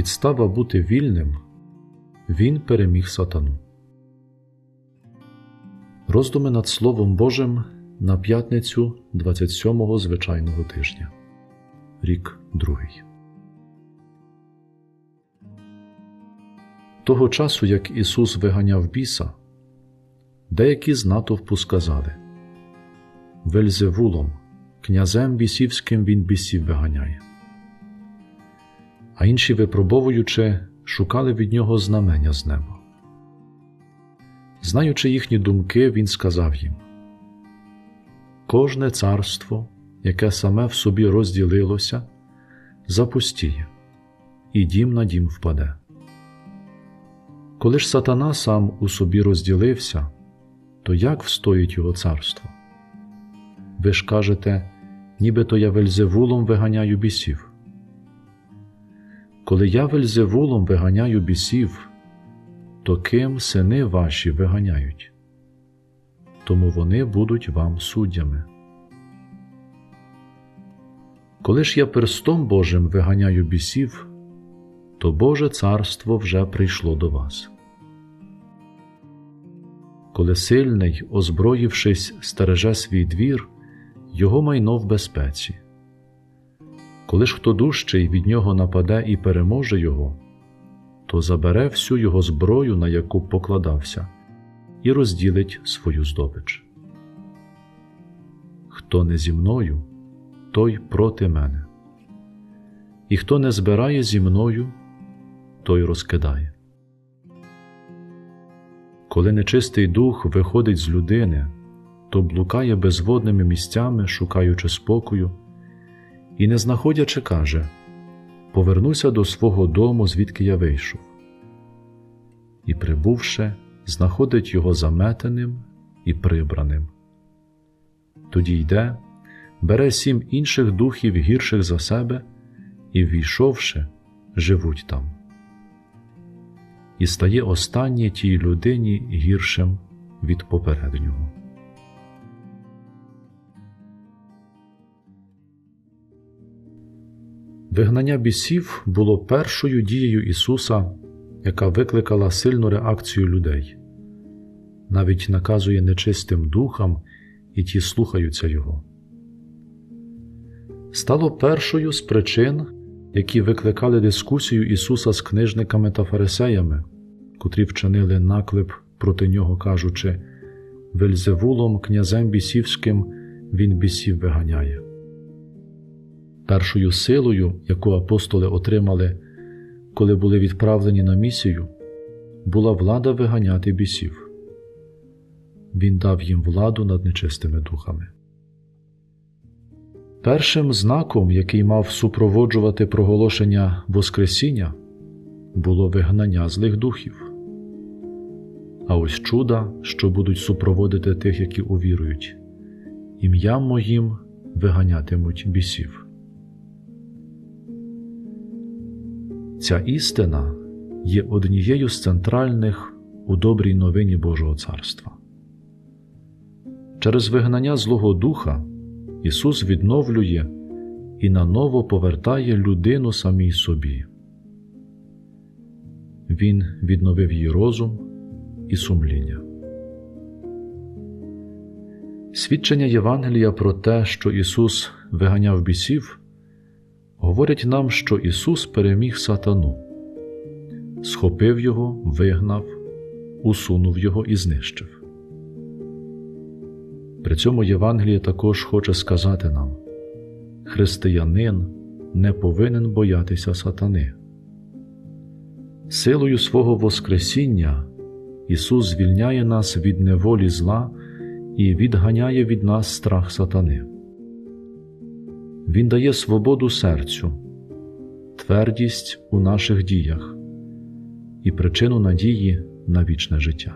підстава бути вільним, він переміг сатану. Роздуми над Словом Божим на п'ятницю 27-го звичайного тижня. Рік другий. Того часу, як Ісус виганяв біса, деякі з натовпу сказали Вельзевулом, князем бісівським він бісів виганяє. А інші, випробовуючи, шукали від нього знамення з неба. Знаючи їхні думки, він сказав їм Кожне царство, яке саме в собі розділилося, запустіє, і дім на дім впаде. Коли ж сатана сам у собі розділився, то як встоїть його царство? Ви ж кажете, нібито я вельзевулом виганяю бісів. Коли я вельзевулом виганяю бісів, то ким сини ваші виганяють? Тому вони будуть вам суддями. Коли ж я перстом Божим виганяю бісів, то Боже царство вже прийшло до вас. Коли сильний, озброївшись, стереже свій двір, його майно в безпеці. Коли ж хто дужчий від нього нападе і переможе його, то забере всю його зброю, на яку покладався, і розділить свою здобич. Хто не зі мною, той проти мене, і хто не збирає зі мною, той розкидає. Коли нечистий дух виходить з людини, то блукає безводними місцями, шукаючи спокою, і, не знаходячи, каже Повернуся до свого дому, звідки я вийшов. І, прибувши, знаходить його заметеним і прибраним. Тоді йде, бере сім інших духів гірших за себе, і, ввійшовши, живуть там. І стає останнє тій людині гіршим від попереднього. Вигнання бісів було першою дією Ісуса, яка викликала сильну реакцію людей, навіть наказує нечистим духам, і ті слухаються Його. Стало першою з причин, які викликали дискусію Ісуса з книжниками та фарисеями, котрі вчинили наклеп проти нього, кажучи Вельзевулом, князем бісівським, він бісів виганяє. Першою силою, яку апостоли отримали, коли були відправлені на місію, була влада виганяти бісів. Він дав їм владу над нечистими духами. Першим знаком, який мав супроводжувати проголошення Воскресіння, було вигнання злих духів. А ось чуда, що будуть супроводити тих, які увірують, ім'ям моїм виганятимуть бісів. Ця істина є однією з центральних у добрій новині Божого Царства. Через вигнання Злого Духа Ісус відновлює і наново повертає людину самій собі. Він відновив її розум і сумління. Свідчення Євангелія про те, що Ісус виганяв бісів, говорять нам, що Ісус переміг сатану, схопив його, вигнав, усунув його і знищив. При цьому Євангеліє також хоче сказати нам: християнин не повинен боятися сатани. Силою свого Воскресіння Ісус звільняє нас від неволі зла і відганяє від нас страх сатани. Він дає свободу серцю, твердість у наших діях і причину надії на вічне життя.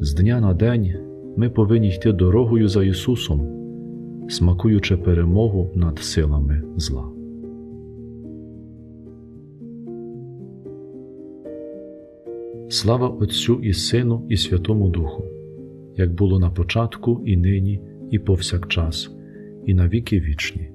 З дня на день ми повинні йти дорогою за Ісусом, смакуючи перемогу над силами зла. Слава Отцю і Сину, і Святому Духу, як було на початку, і нині, і повсякчас, і на віки вічні.